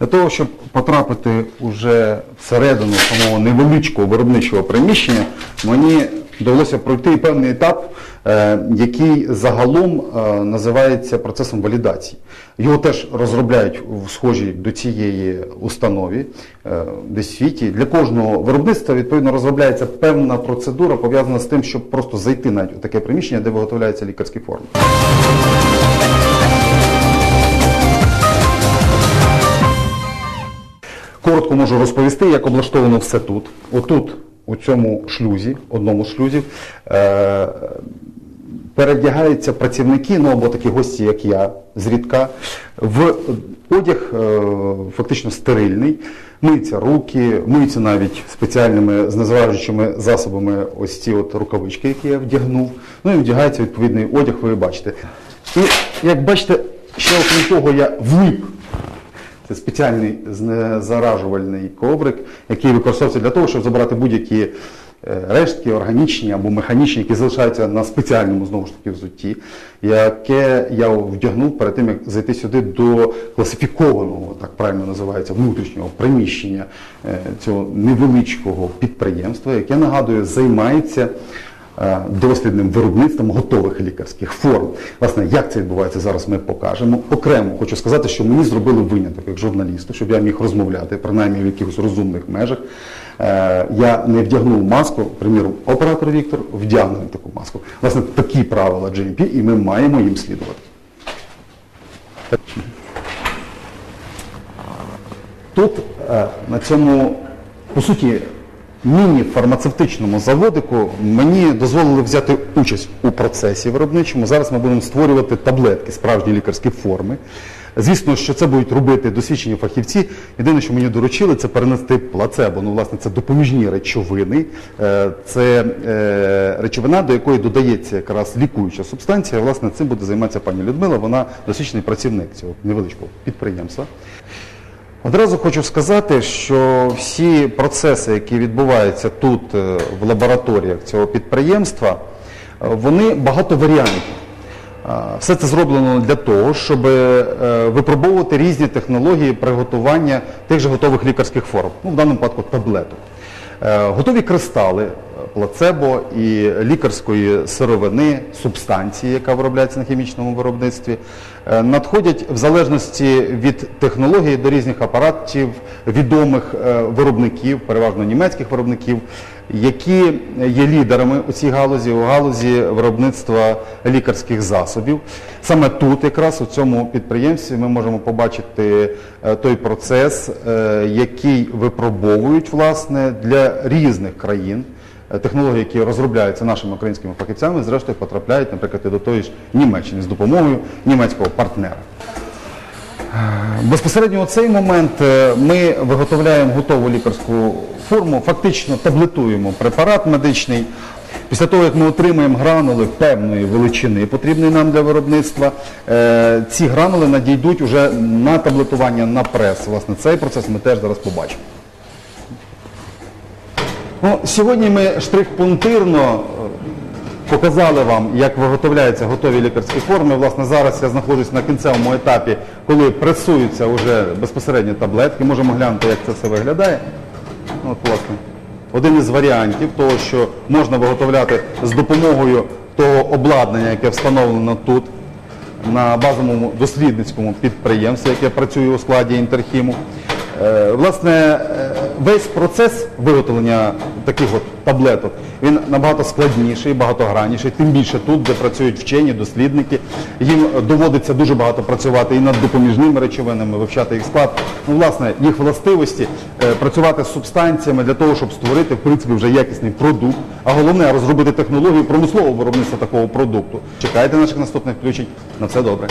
Для того, щоб потрапити уже всередину самого невеличкого виробничого приміщення, мені довелося пройти певний етап, е, який загалом е, називається процесом валідації. Його теж розробляють в схожій до цієї установі е, десь в світі. Для кожного виробництва відповідно розробляється певна процедура, пов'язана з тим, щоб просто зайти у таке приміщення, де виготовляються лікарські форми. Коротко можу розповісти, як облаштовано все тут. Отут, у цьому шлюзі, одному з шлюзів, е- передягаються працівники, ну або такі гості, як я, зрідка, в одяг е- фактично стерильний, миються руки, миються навіть спеціальними знезаражуючими засобами ось ці от рукавички, які я вдягнув. Ну і вдягається відповідний одяг, ви бачите. І як бачите, ще окрім того, я влип це спеціальний знезаражувальний коврик, який використовується для того, щоб забрати будь-які е, рештки, органічні або механічні, які залишаються на спеціальному знову ж таки взутті, яке я вдягнув перед тим, як зайти сюди до класифікованого, так правильно називається, внутрішнього приміщення е, цього невеличкого підприємства, яке нагадую, займається дослідним виробництвом готових лікарських форм. Власне, як це відбувається зараз, ми покажемо. Окремо хочу сказати, що мені зробили виняток як журналісту, щоб я міг розмовляти, принаймні в якихось розумних межах. Е, Я не вдягнув маску, приміром, оператор Віктор вдягнув таку маску. Власне, такі правила GMP, і ми маємо їм слідувати. Тут е, на цьому, по суті, міні-фармацевтичному заводику мені дозволили взяти участь у процесі виробничому. Зараз ми будемо створювати таблетки, справжні лікарські форми. Звісно, що це будуть робити досвідчені фахівці. Єдине, що мені доручили, це перенести плацебо. Ну, власне, це допоміжні речовини. Е, Це е, речовина, до якої додається якраз лікуюча субстанція. Власне, цим буде займатися пані Людмила. Вона досвідчений працівник цього невеличкого підприємства. Одразу хочу сказати, що всі процеси, які відбуваються тут е, в лабораторіях цього підприємства, е, вони багатоваріантні. Е, Все це зроблено для того, щоб випробовувати різні технології приготування тих же готових лікарських форм, ну, в даному випадку таблеток. Готові кристали, плацебо і лікарської сировини, субстанції, яка виробляється на хімічному виробництві, е, надходять в залежності від технології до різних апаратів відомих е, виробників, переважно німецьких виробників, які є лідерами у цій галузі, у галузі виробництва лікарських засобів. Саме тут, якраз у цьому підприємстві, ми можемо побачити е, той процес, який випробовують власне для різних країн. Е, Технології, які розробляються нашими українськими фахівцями, зрештою потрапляють, наприклад, і до тої ж Німеччини з допомогою німецького партнера. Безпосередньо у цей момент е, ми виготовляємо готову лікарську форму, фактично таблетуємо препарат медичний. Після того, як ми отримаємо гранули певної величини, потрібної нам для виробництва, е, ці гранули надійдуть уже на таблетування на прес. Власне, цей процес ми теж зараз побачимо. Ну, сьогодні ми штрих-пунктирно е, показали вам, як виготовляються готові лікарські форми. Власне, зараз я знаходжусь на кінцевому етапі, коли пресуються вже безпосередньо таблетки. Можемо глянути, як це все виглядає. Ну, От, власне, один із варіантів того, що можна виготовляти з допомогою того обладнання, яке встановлено тут, на базовому дослідницькому підприємстві, яке працює у складі Інтерхіму. Е, Власне, е, весь процес виготовлення таких от таблеток, він набагато складніший, багатогранніший, тим більше тут, де працюють вчені, дослідники. Їм доводиться дуже багато працювати і над допоміжними речовинами, вивчати їх склад. Ну, власне, їх властивості, е, працювати з субстанціями для того, щоб створити, в принципі, вже якісний продукт, а головне розробити технологію промислового виробництва такого продукту. Чекайте наших наступних включень. На все добре.